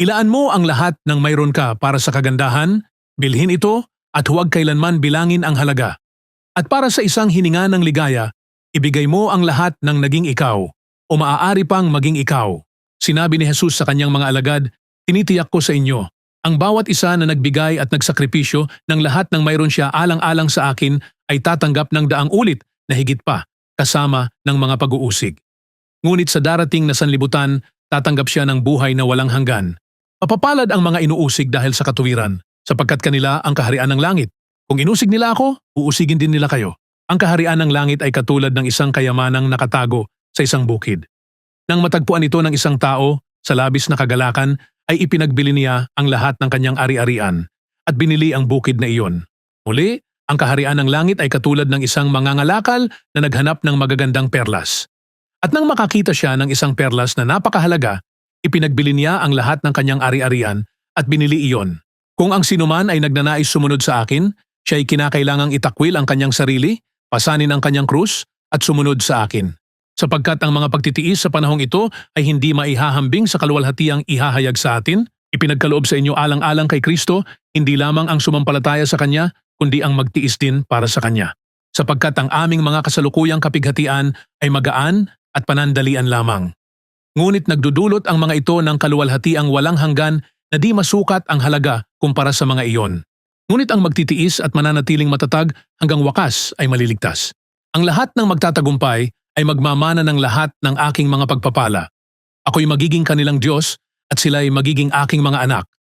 Ilaan mo ang lahat ng mayroon ka para sa kagandahan, bilhin ito at huwag kailanman bilangin ang halaga. At para sa isang hininga ng ligaya, ibigay mo ang lahat ng naging ikaw o maaari pang maging ikaw. Sinabi ni Jesus sa kanyang mga alagad, tinitiyak ko sa inyo, ang bawat isa na nagbigay at nagsakripisyo ng lahat ng mayroon siya alang-alang sa akin ay tatanggap ng daang ulit na higit pa, kasama ng mga pag-uusig. Ngunit sa darating na sanlibutan, tatanggap siya ng buhay na walang hanggan. Mapapalad ang mga inuusig dahil sa katuwiran, sapagkat kanila ang kaharian ng langit. Kung inusig nila ako, uusigin din nila kayo. Ang kaharian ng langit ay katulad ng isang kayamanang nakatago sa isang bukid. Nang matagpuan ito ng isang tao, sa labis na kagalakan, ay ipinagbili niya ang lahat ng kanyang ari-arian at binili ang bukid na iyon. Muli, ang kaharian ng langit ay katulad ng isang mangangalakal na naghanap ng magagandang perlas. At nang makakita siya ng isang perlas na napakahalaga, ipinagbili niya ang lahat ng kanyang ari-arian at binili iyon. Kung ang sinuman ay nagnanais sumunod sa akin, siya ay kinakailangang itakwil ang kanyang sarili, pasanin ang kanyang krus, at sumunod sa akin. Sapagkat ang mga pagtitiis sa panahong ito ay hindi maihahambing sa kaluwalhatiang ihahayag sa atin, ipinagkaloob sa inyo alang-alang kay Kristo, hindi lamang ang sumampalataya sa Kanya, kundi ang magtiis din para sa Kanya. Sapagkat ang aming mga kasalukuyang kapighatian ay magaan at panandalian lamang. Ngunit nagdudulot ang mga ito ng kaluwalhatiang walang hanggan na di masukat ang halaga kumpara sa mga iyon. Ngunit ang magtitiis at mananatiling matatag hanggang wakas ay maliligtas. Ang lahat ng magtatagumpay ay magmamana ng lahat ng aking mga pagpapala. Ako'y magiging kanilang Diyos at sila ay magiging aking mga anak